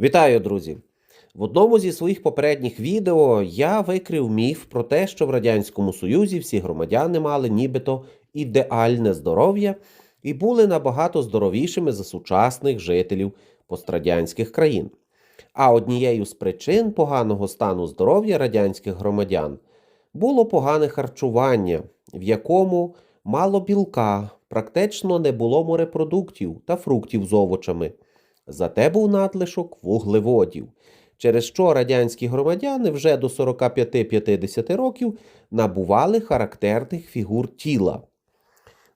Вітаю, друзі! В одному зі своїх попередніх відео я викрив міф про те, що в Радянському Союзі всі громадяни мали нібито ідеальне здоров'я і були набагато здоровішими за сучасних жителів пострадянських країн. А однією з причин поганого стану здоров'я радянських громадян було погане харчування, в якому мало білка, практично не було морепродуктів та фруктів з овочами. Зате був надлишок вуглеводів, через що радянські громадяни вже до 45-50 років набували характерних фігур тіла.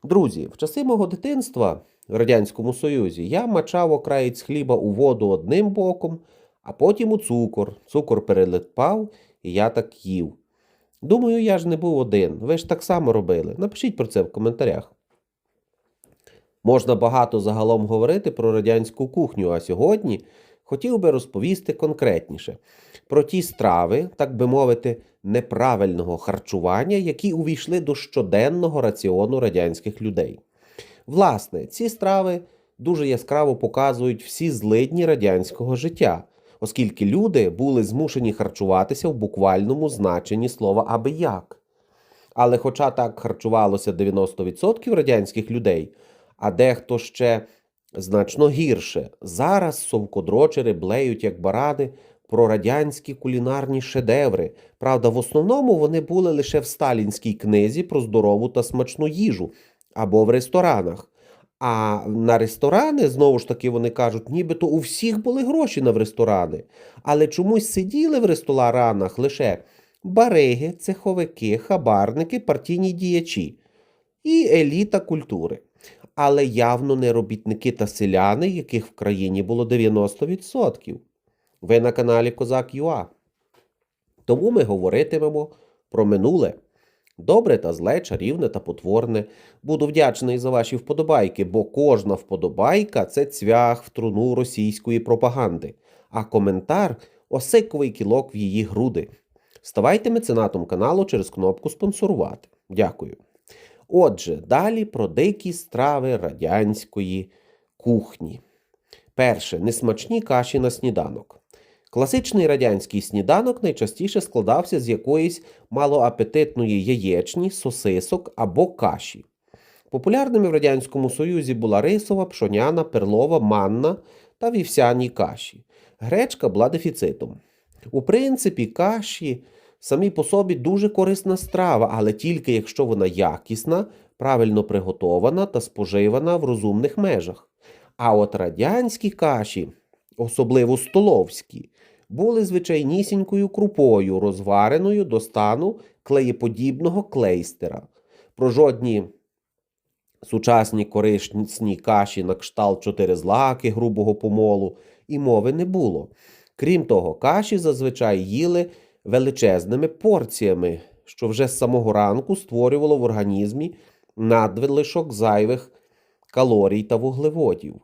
Друзі, в часи мого дитинства в Радянському Союзі я мачав окраєць хліба у воду одним боком, а потім у цукор. Цукор перелипав, і я так їв. Думаю, я ж не був один. Ви ж так само робили. Напишіть про це в коментарях. Можна багато загалом говорити про радянську кухню, а сьогодні хотів би розповісти конкретніше про ті страви, так би мовити, неправильного харчування, які увійшли до щоденного раціону радянських людей. Власне, ці страви дуже яскраво показують всі злидні радянського життя, оскільки люди були змушені харчуватися в буквальному значенні слова аби як. Але хоча так харчувалося 90% радянських людей, а дехто ще значно гірше. Зараз совкодрочери блеють як барани про радянські кулінарні шедеври. Правда, в основному вони були лише в сталінській книзі про здорову та смачну їжу або в ресторанах. А на ресторани, знову ж таки, вони кажуть, нібито у всіх були гроші на в ресторани, але чомусь сиділи в ресторанах лише бариги, цеховики, хабарники, партійні діячі і еліта культури але явно не робітники та селяни, яких в країні було 90%. Ви на каналі Козак ЮА. Тому ми говоритимемо про минуле. Добре та зле, чарівне та потворне. Буду вдячний за ваші вподобайки, бо кожна вподобайка це цвях в труну російської пропаганди, а коментар осиковий кілок в її груди. Ставайте меценатом каналу через кнопку спонсорувати. Дякую. Отже, далі про дикі страви радянської кухні. Перше несмачні каші на сніданок. Класичний радянський сніданок найчастіше складався з якоїсь малоапетитної яєчні, сосисок або каші. Популярними в Радянському Союзі була рисова, пшоняна, перлова, манна та вівсяні каші. Гречка була дефіцитом. У принципі, каші самі по собі дуже корисна страва, але тільки якщо вона якісна, правильно приготована та споживана в розумних межах. А от радянські каші, особливо столовські, були звичайнісінькою крупою, розвареною до стану клеєподібного клейстера. Про жодні сучасні корисні каші на кшталт чотиризлаки грубого помолу і мови не було. Крім того, каші зазвичай їли величезними порціями, що вже з самого ранку створювало в організмі надвилишок зайвих калорій та вуглеводів.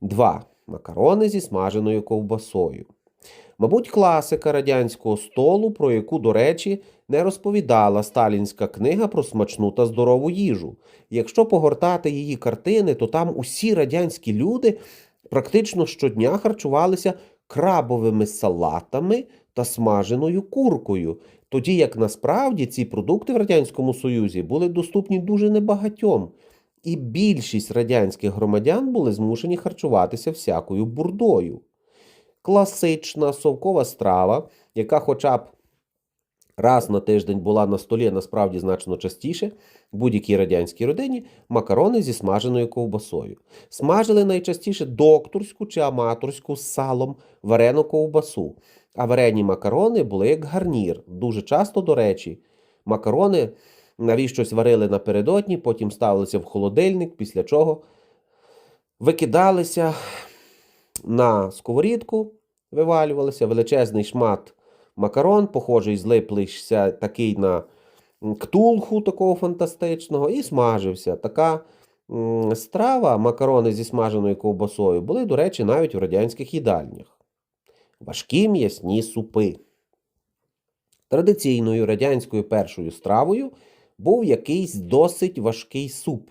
2. Макарони зі смаженою ковбасою. Мабуть, класика радянського столу, про яку, до речі, не розповідала сталінська книга про смачну та здорову їжу. Якщо погортати її картини, то там усі радянські люди практично щодня харчувалися крабовими салатами та смаженою куркою, тоді як насправді ці продукти в Радянському Союзі були доступні дуже небагатьом, і більшість радянських громадян були змушені харчуватися всякою бурдою. Класична совкова страва, яка хоча б раз на тиждень була на столі, насправді значно частіше, в будь-якій радянській родині макарони зі смаженою ковбасою. Смажили найчастіше докторську чи аматорську з салом варену ковбасу. А варені макарони були як гарнір. Дуже часто, до речі, макарони навіщось варили напередодні, потім ставилися в холодильник, після чого викидалися на сковорідку, вивалювалися величезний шмат макарон, похожий, злиплився такий на ктулху такого фантастичного, і смажився. Така страва, макарони зі смаженою ковбасою, були, до речі, навіть в радянських їдальнях важкі м'ясні супи. Традиційною радянською першою стравою був якийсь досить важкий суп,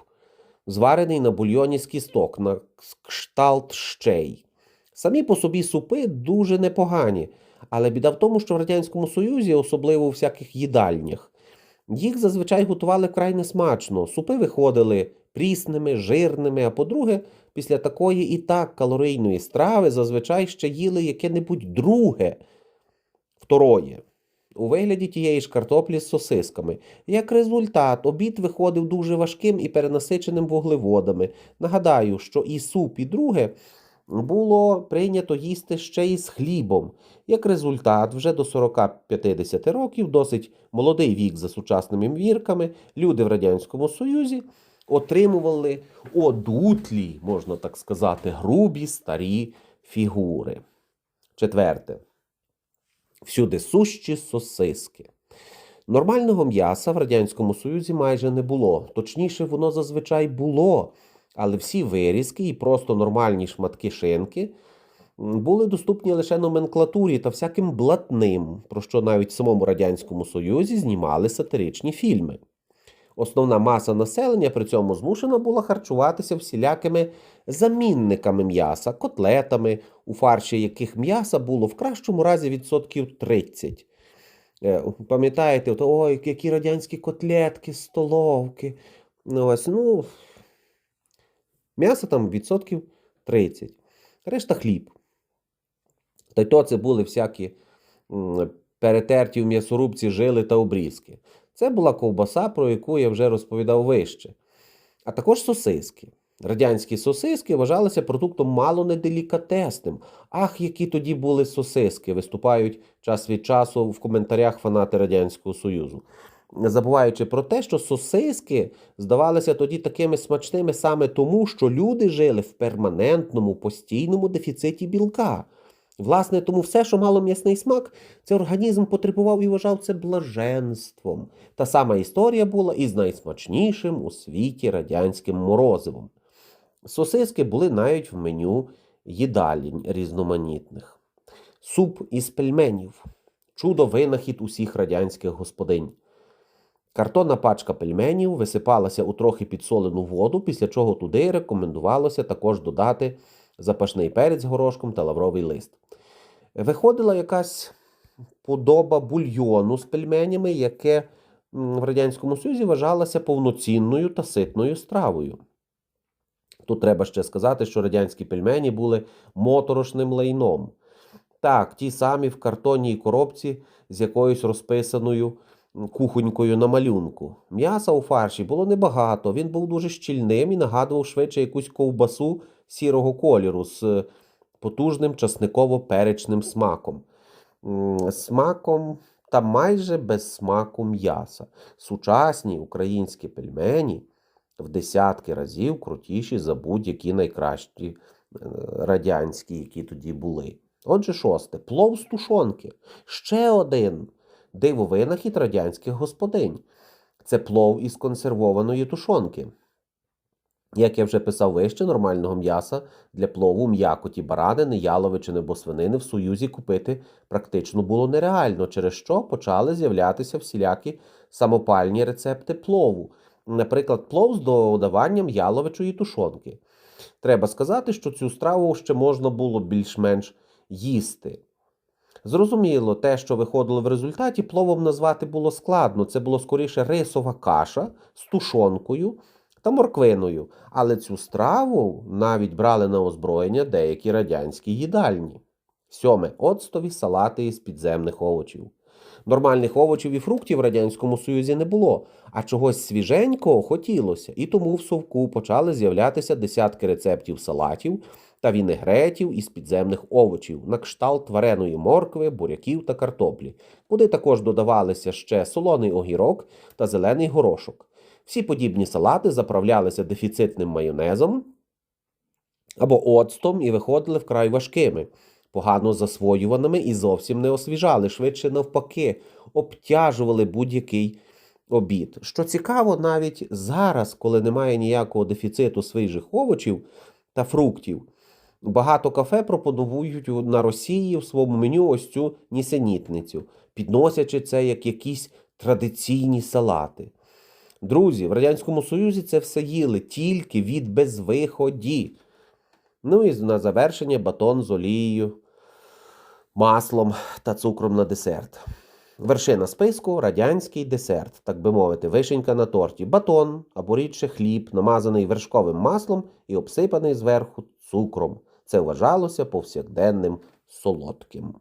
зварений на бульйоні з кісток на кшталт щей. Самі по собі супи дуже непогані, але біда в тому, що в Радянському Союзі, особливо у всяких їдальнях, їх зазвичай готували вкрай несмачно. Супи виходили прісними, жирними, а по-друге, після такої і так калорійної страви зазвичай ще їли яке-небудь друге, второє, у вигляді тієї ж картоплі з сосисками. Як результат, обід виходив дуже важким і перенасиченим вуглеводами. Нагадаю, що і суп, і друге було прийнято їсти ще й з хлібом. Як результат, вже до 40-50 років, досить молодий вік за сучасними мірками, люди в Радянському Союзі отримували одутлі, можна так сказати, грубі старі фігури. Четверте. Всюди сущі сосиски. Нормального м'яса в Радянському Союзі майже не було. Точніше, воно зазвичай було. Але всі вирізки і просто нормальні шматки шинки були доступні лише номенклатурі та всяким блатним, про що навіть в самому Радянському Союзі знімали сатиричні фільми. Основна маса населення при цьому змушена була харчуватися всілякими замінниками м'яса, котлетами, у фарші яких м'яса було в кращому разі відсотків 30. Е, Пам'ятаєте, ой, які радянські котлетки, столовки. Ну, ось, ну, м'ясо там відсотків 30. Решта хліб. Та й то це були всякі перетерті в м'ясорубці жили та обрізки. Це була ковбаса, про яку я вже розповідав вище. А також сосиски. Радянські сосиски вважалися продуктом мало не делікатесним. Ах, які тоді були сосиски, виступають час від часу в коментарях фанати Радянського Союзу. Забуваючи про те, що сосиски здавалися тоді такими смачними саме тому, що люди жили в перманентному постійному дефіциті білка. Власне, тому все, що мало м'ясний смак, це організм потребував і вважав це блаженством. Та сама історія була із найсмачнішим у світі радянським морозивом. Сосиски були навіть в меню їдалень різноманітних. Суп із пельменів чудо винахід усіх радянських господинь. Картонна пачка пельменів висипалася у трохи підсолену воду, після чого туди рекомендувалося також додати запашний перець з горошком та лавровий лист. Виходила якась подоба бульйону з пельменями, яке в Радянському Союзі вважалося повноцінною та ситною стравою. Тут треба ще сказати, що радянські пельмені були моторошним лайном. Так, ті самі в картонній коробці з якоюсь розписаною кухонькою на малюнку. М'яса у фарші було небагато, він був дуже щільним і нагадував швидше якусь ковбасу сірого кольору з потужним часниково-перечним смаком. Смаком та майже без смаку м'яса. Сучасні українські пельмені в десятки разів крутіші за будь-які найкращі е, радянські, які тоді були. Отже, шосте плов з тушонки. Ще один дивовинахід радянських господинь. Це плов із консервованої тушонки. Як я вже писав вище, нормального м'яса для плову, м'якоті баранини, яловичини або свинини в Союзі купити практично було нереально, через що почали з'являтися всілякі самопальні рецепти плову. Наприклад, плов з додаванням яловичої тушонки. Треба сказати, що цю страву ще можна було більш-менш їсти. Зрозуміло, те, що виходило в результаті, пловом назвати було складно. Це було скоріше рисова каша з тушонкою та морквиною. Але цю страву навіть брали на озброєння деякі радянські їдальні. Сьоме оцтові салати із підземних овочів. Нормальних овочів і фруктів в Радянському Союзі не було, а чогось свіженького хотілося, і тому в совку почали з'являтися десятки рецептів салатів та вінегретів із підземних овочів, на кшталт вареної моркви, буряків та картоплі, куди також додавалися ще солоний огірок та зелений горошок. Всі подібні салати заправлялися дефіцитним майонезом або оцтом і виходили вкрай важкими, погано засвоюваними і зовсім не освіжали, швидше навпаки, обтяжували будь-який обід. Що цікаво, навіть зараз, коли немає ніякого дефіциту свіжих овочів та фруктів, багато кафе пропонують на Росії в своєму меню ось цю нісенітницю, підносячи це як якісь традиційні салати. Друзі, в Радянському Союзі це все їли тільки від безвиході. Ну і на завершення батон з олією, маслом та цукром на десерт. Вершина списку радянський десерт, так би мовити, вишенька на торті, батон або рідше хліб, намазаний вершковим маслом і обсипаний зверху цукром. Це вважалося повсякденним солодким.